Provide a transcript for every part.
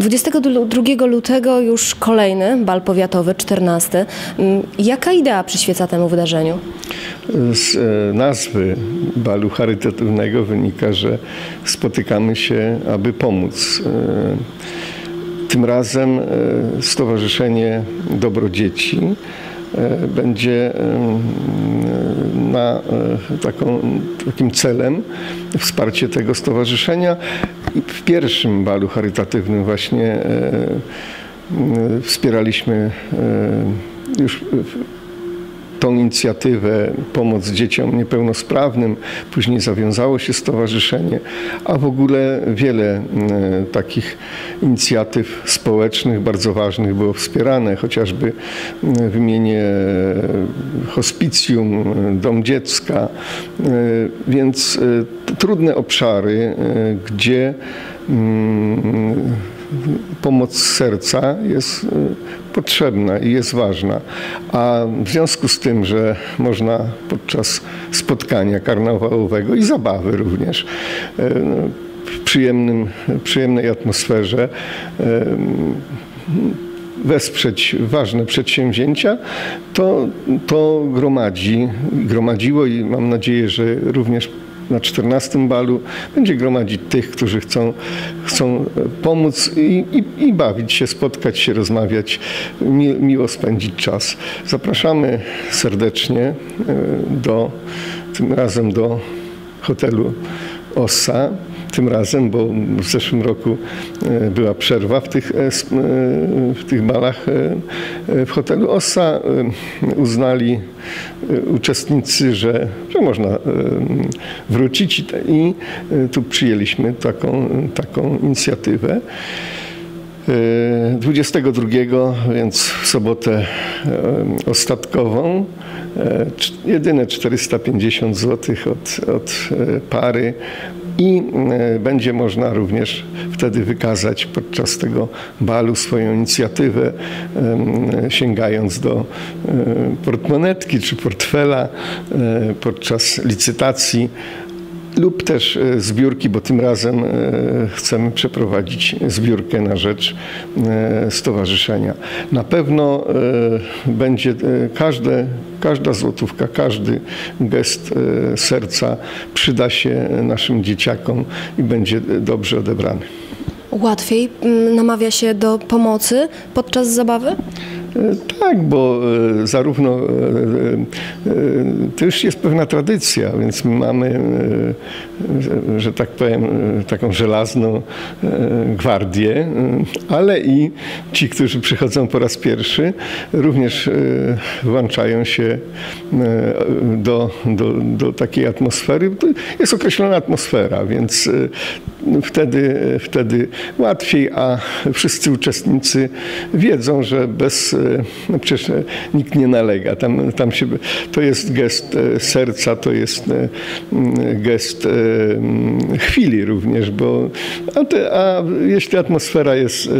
22 lutego już kolejny bal powiatowy, 14. Mm, Jaka idea przyświeca temu wydarzeniu? Z e, nazwy balu charytatywnego wynika, że spotykamy się, aby pomóc. E, Tym razem e, Stowarzyszenie Dobro Dzieci będzie na taką, takim celem wsparcie tego stowarzyszenia. I w pierwszym balu charytatywnym właśnie e, m, wspieraliśmy e, już tą inicjatywę Pomoc Dzieciom Niepełnosprawnym. Później zawiązało się stowarzyszenie, a w ogóle wiele e, takich inicjatyw społecznych bardzo ważnych było wspierane, chociażby e, wymienię e, hospicjum, dom dziecka, więc trudne obszary, gdzie mm, pomoc serca jest y, potrzebna i jest ważna. A w związku z tym, że można podczas spotkania karnawałowego i zabawy również y, w przyjemnym, przyjemnej atmosferze y, wesprzeć ważne przedsięwzięcia, to, to gromadzi, gromadziło i mam nadzieję, że również na 14 balu będzie gromadzić tych, którzy chcą, chcą pomóc i, i, i bawić się, spotkać się, rozmawiać, mi, miło spędzić czas. Zapraszamy serdecznie e, do, tym razem do hotelu Ossa. Tym razem, bo w zeszłym roku e, była przerwa w tych, e, e, w tych balach w hotelu Ossa. Uznali uczestnicy, że, że można wrócić i, tu przyjęliśmy taką, taką inicjatywę. E, 22, więc w sobotę ostatkową. Jedyne 450 zł od, od pary i e, będzie można również wtedy wykazać podczas tego balu swoją inicjatywę, sięgając do e, portmonetki czy portfela e, podczas licytacji lub też e, zbiórki, bo tym razem e, chcemy przeprowadzić zbiórkę na rzecz e, stowarzyszenia. Na pewno będzie każde, każda złotówka, każdy gest serca przyda się naszym dzieciakom i będzie dobrze odebrany. Łatwiej mm, namawia się do pomocy podczas zabawy? E, Tak, bo e, zarówno e, to już jest pewna tradycja, więc my mamy, że- tak powiem, taką żelazną gwardię, ale i ci, którzy przychodzą po raz pierwszy, również włączają się do, do, do takiej atmosfery. Jest określona atmosfera, więc wtedy, wtedy łatwiej, a wszyscy uczestnicy wiedzą, że bez, no przecież e, nikt nie nalega. Tam, tam się, to jest gest e, serca, to jest gest mm, chwili również, bo a, te, a jeśli atmosfera jest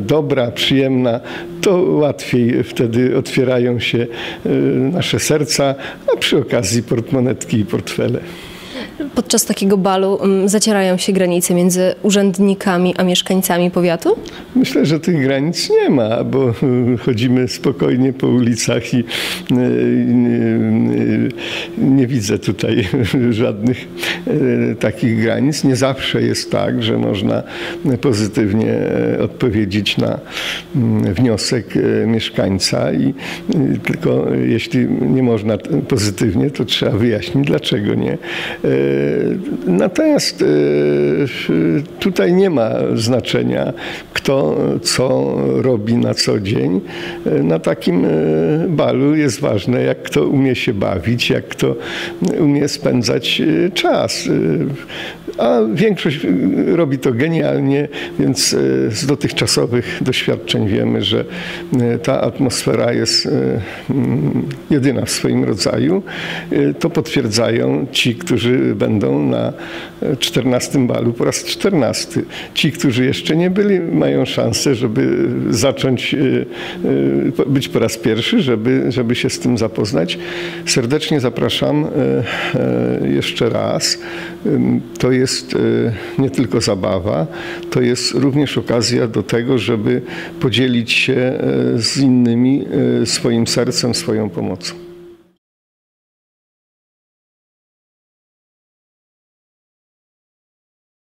dobra, przyjemna, to łatwiej wtedy otwierają się nasze serca, a przy okazji portmonetki i portfele. Podczas takiego balu mm, zacierają się granice między urzędnikami a mieszkańcami powiatu? Myślę, że tych granic nie ma, bo y, chodzimy spokojnie po ulicach i y, y, nie widzę tutaj żadnych y, takich granic. Nie zawsze jest tak, że można pozytywnie y, odpowiedzieć na mm, wniosek mieszkańca i tylko jeśli nie można pozytywnie, to trzeba wyjaśnić, dlaczego nie. Y, Natomiast y, tutaj nie ma znaczenia, kto co robi na co dzień. Y, Na takim balu jest ważne, jak kto umie się bawić, jak kto umie spędzać czas. Y, A większość y, robi to genialnie, więc y, z dotychczasowych doświadczeń wiemy, że y, ta atmosfera jest y, mm, jedyna w swoim rodzaju. Y, To potwierdzają ci, którzy będą na 14 balu po raz 14. Ci, którzy jeszcze nie byli, mają szansę, żeby zacząć być po raz pierwszy, żeby, żeby się z tym zapoznać. Serdecznie zapraszam jeszcze raz. To jest nie tylko zabawa, to jest również okazja do tego, żeby podzielić się z innymi swoim sercem, swoją pomocą.